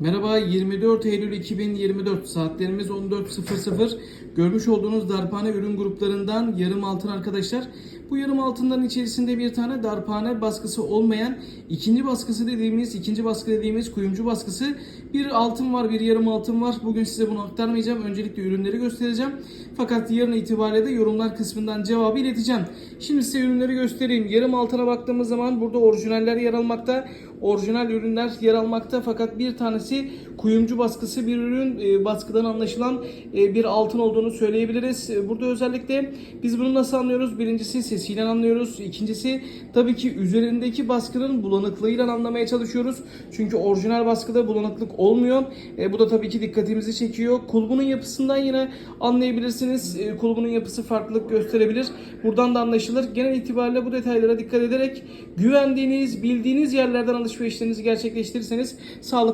Merhaba 24 Eylül 2024 saatlerimiz 14.00 görmüş olduğunuz darphane ürün gruplarından yarım altın arkadaşlar. Bu yarım altınların içerisinde bir tane darphane baskısı olmayan ikinci baskısı dediğimiz ikinci baskı dediğimiz kuyumcu baskısı bir altın var bir yarım altın var. Bugün size bunu aktarmayacağım. Öncelikle ürünleri göstereceğim. Fakat yarın itibariyle de yorumlar kısmından cevabı ileteceğim. Şimdi size ürünleri göstereyim. Yarım altına baktığımız zaman burada orijinaller yer almakta. Orijinal ürünler yer almakta fakat bir tanesi kuyumcu baskısı bir ürün e, baskıdan anlaşılan e, bir altın olduğunu söyleyebiliriz. E, Burada özellikle biz bunu nasıl anlıyoruz? Birincisi sesiyle anlıyoruz. İkincisi tabii ki üzerindeki baskının bulanıklığıyla anlamaya çalışıyoruz. Çünkü orijinal baskıda bulanıklık olmuyor. E, bu da tabii ki dikkatimizi çekiyor. Kulbunun yapısından yine anlayabilirsiniz. E, kulbunun yapısı farklılık gösterebilir. Buradan da anlaşılır. Genel itibariyle bu detaylara dikkat ederek güvendiğiniz, bildiğiniz yerlerden alışverişlerinizi gerçekleştirirseniz sağlıklı